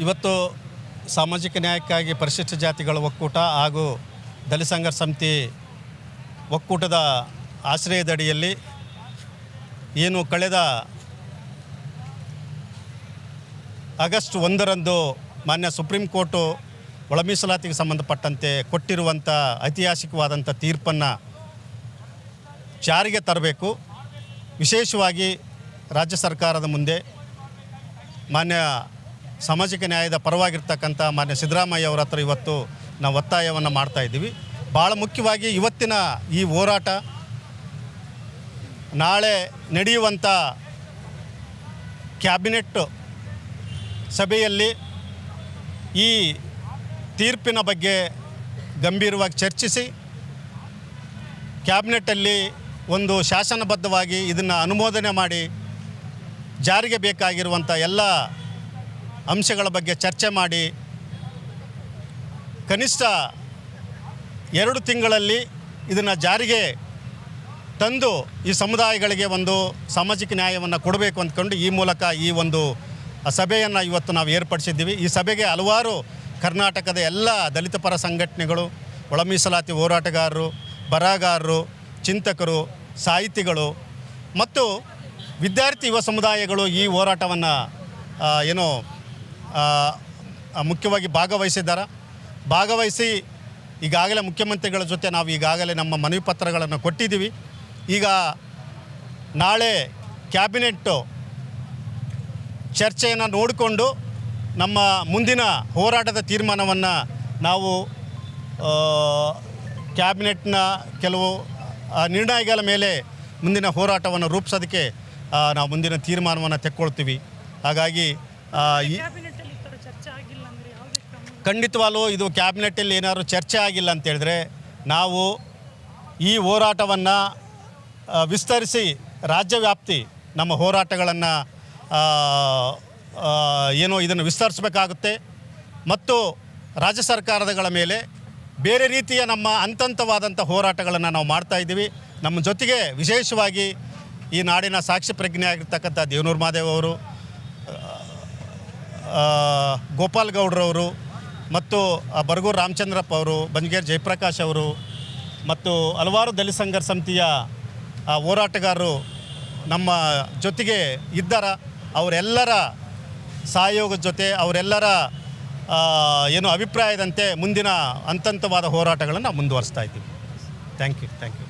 ಇವತ್ತು ಸಾಮಾಜಿಕ ನ್ಯಾಯಕ್ಕಾಗಿ ಪರಿಶಿಷ್ಟ ಜಾತಿಗಳ ಒಕ್ಕೂಟ ಹಾಗೂ ದಲಿತ ಸಂಘರ್ಷ ಸಮಿತಿ ಒಕ್ಕೂಟದ ಆಶ್ರಯದಡಿಯಲ್ಲಿ ಏನು ಕಳೆದ ಆಗಸ್ಟ್ ಒಂದರಂದು ಮಾನ್ಯ ಸುಪ್ರೀಂ ಕೋರ್ಟು ಒಳ ಮೀಸಲಾತಿಗೆ ಸಂಬಂಧಪಟ್ಟಂತೆ ಕೊಟ್ಟಿರುವಂಥ ಐತಿಹಾಸಿಕವಾದಂಥ ತೀರ್ಪನ್ನು ಜಾರಿಗೆ ತರಬೇಕು. ವಿಶೇಷವಾಗಿ ರಾಜ್ಯ ಸರ್ಕಾರದ ಮುಂದೆ ಮಾನ್ಯ ಸಾಮಾಜಿಕ ನ್ಯಾಯದ ಪರವಾಗಿರ್ತಕ್ಕಂಥ ಮಾನ್ಯ ಸಿದ್ದರಾಮಯ್ಯ ಅವರ ಹತ್ರ ಇವತ್ತು ನಾವು ಒತ್ತಾಯವನ್ನು ಮಾಡ್ತಾ ಇದ್ದೀವಿ. ಭಾಳ ಮುಖ್ಯವಾಗಿ ಇವತ್ತಿನ ಈ ಹೋರಾಟ ನಾಳೆ ನಡೆಯುವಂಥ ಕ್ಯಾಬಿನೆಟ್ ಸಭೆಯಲ್ಲಿ ಈ ತೀರ್ಪಿನ ಬಗ್ಗೆ ಗಂಭೀರವಾಗಿ ಚರ್ಚಿಸಿ ಕ್ಯಾಬಿನೆಟ್ಟಲ್ಲಿ ಒಂದು ಶಾಸನಬದ್ಧವಾಗಿ ಇದನ್ನು ಅನುಮೋದನೆ ಮಾಡಿ ಜಾರಿಗೆ ಬೇಕಾಗಿರುವಂಥ ಎಲ್ಲ ಅಂಶಗಳ ಬಗ್ಗೆ ಚರ್ಚೆ ಮಾಡಿ. ಕನಿಷ್ಠ ಎರಡು ತಿಂಗಳಲ್ಲಿ ಇದನ್ನು ಜಾರಿಗೆ ತಂದು ಈ ಸಮುದಾಯಗಳಿಗೆ ಒಂದು ಸಾಮಾಜಿಕ ನ್ಯಾಯವನ್ನು ಕೊಡಬೇಕು ಅಂದ್ಕೊಂಡು ಈ ಮೂಲಕ ಈ ಒಂದು ಸಭೆಯನ್ನು ಇವತ್ತು ನಾವು ಏರ್ಪಡಿಸಿದ್ದೀವಿ. ಈ ಸಭೆಗೆ ಹಲವಾರು ಕರ್ನಾಟಕದ ಎಲ್ಲ ದಲಿತ ಪರ ಸಂಘಟನೆಗಳು ಒಳ ಮೀಸಲಾತಿ ಹೋರಾಟಗಾರರು, ಬರಹಗಾರರು, ಚಿಂತಕರು, ಸಾಹಿತಿಗಳು ಮತ್ತು ವಿದ್ಯಾರ್ಥಿ ಯುವ ಸಮುದಾಯಗಳು ಈ ಹೋರಾಟವನ್ನು ಏನೋ ಮುಖ್ಯವಾಗಿ ಭಾಗವಹಿಸಿದ್ದಾರೆ. ಭಾಗವಹಿಸಿ ಈಗಾಗಲೇ ಮುಖ್ಯಮಂತ್ರಿಗಳ ಜೊತೆ ನಾವು ಈಗಾಗಲೇ ನಮ್ಮ ಮನವಿ ಪತ್ರಗಳನ್ನು ಕೊಟ್ಟಿದ್ದೀವಿ. ಈಗ ನಾಳೆ ಕ್ಯಾಬಿನೆಟ್ಟು ಚರ್ಚೆಯನ್ನು ನೋಡಿಕೊಂಡು ನಮ್ಮ ಮುಂದಿನ ಹೋರಾಟದ ತೀರ್ಮಾನವನ್ನು ನಾವು ಕ್ಯಾಬಿನೆಟ್ನ ಕೆಲವು ನಿರ್ಣಯಗಳ ಮೇಲೆ ಮುಂದಿನ ಹೋರಾಟವನ್ನು ರೂಪಿಸೋದಕ್ಕೆ ನಾವು ಮುಂದಿನ ತೀರ್ಮಾನವನ್ನು ತೆಕ್ಕೊಳ್ತೀವಿ. ಹಾಗಾಗಿ ಆ, ಈ ಕ್ಯಾಬಿನೆಟ್ ಅಲ್ಲಿ ಈ ತರ ಚರ್ಚೆ ಆಗಿಲ್ಲ ಅಂದ್ರೆ ಯಾವುದೇ ಕ್ರಮ ಖಂಡಿತವಾಗ್ಲೂ ಇದು ಕ್ಯಾಬಿನೆಟ್ಟಲ್ಲಿ ಏನಾದರೂ ಚರ್ಚೆ ಆಗಿಲ್ಲ ಅಂತೇಳಿದ್ರೆ ನಾವು ಈ ಹೋರಾಟವನ್ನು ವಿಸ್ತರಿಸಿ ರಾಜ್ಯ ವ್ಯಾಪ್ತಿ ನಮ್ಮ ಹೋರಾಟಗಳನ್ನು ಏನು ಇದನ್ನು ವಿಸ್ತರಿಸಬೇಕಾಗುತ್ತೆ. ಮತ್ತು ರಾಜ್ಯ ಸರ್ಕಾರಗಳ ಮೇಲೆ ಬೇರೆ ರೀತಿಯ ನಮ್ಮ ಹಂತಂತವಾದಂಥ ಹೋರಾಟಗಳನ್ನು ನಾವು ಮಾಡ್ತಾ ಇದ್ದೀವಿ. ನಮ್ಮ ಜೊತೆಗೆ ವಿಶೇಷವಾಗಿ ಈ ನಾಡಿನ ಸಾಕ್ಷಿ ಪ್ರಜ್ಞೆ ಆಗಿರ್ತಕ್ಕಂಥ ದೇವನೂರು ಮಹಾದೇವ್ ಅವರು ಗೋಪಾಲ್ ಗೌಡ್ರವರು ಮತ್ತು ಬರಗೂರು ರಾಮಚಂದ್ರಪ್ಪ ಅವರು ಬಂಜಗೇರ್ ಜಯಪ್ರಕಾಶ್ ಅವರು ಮತ್ತು ಹಲವಾರು ದಲಿತ ಸಂಘರ್ಷ ಸಮಿತಿಯ ಹೋರಾಟಗಾರರು ನಮ್ಮ ಜೊತೆಗೆ ಇದ್ದಾರ. ಅವರೆಲ್ಲರ ಸಹಯೋಗದ ಜೊತೆ, ಅವರೆಲ್ಲರ ಏನು ಅಭಿಪ್ರಾಯದಂತೆ ಮುಂದಿನ ಹಂತಂತವಾದ ಹೋರಾಟಗಳನ್ನು ನಾವು ಮುಂದುವರಿಸ್ತಾ ಇದ್ದೀವಿ. Thank you thank you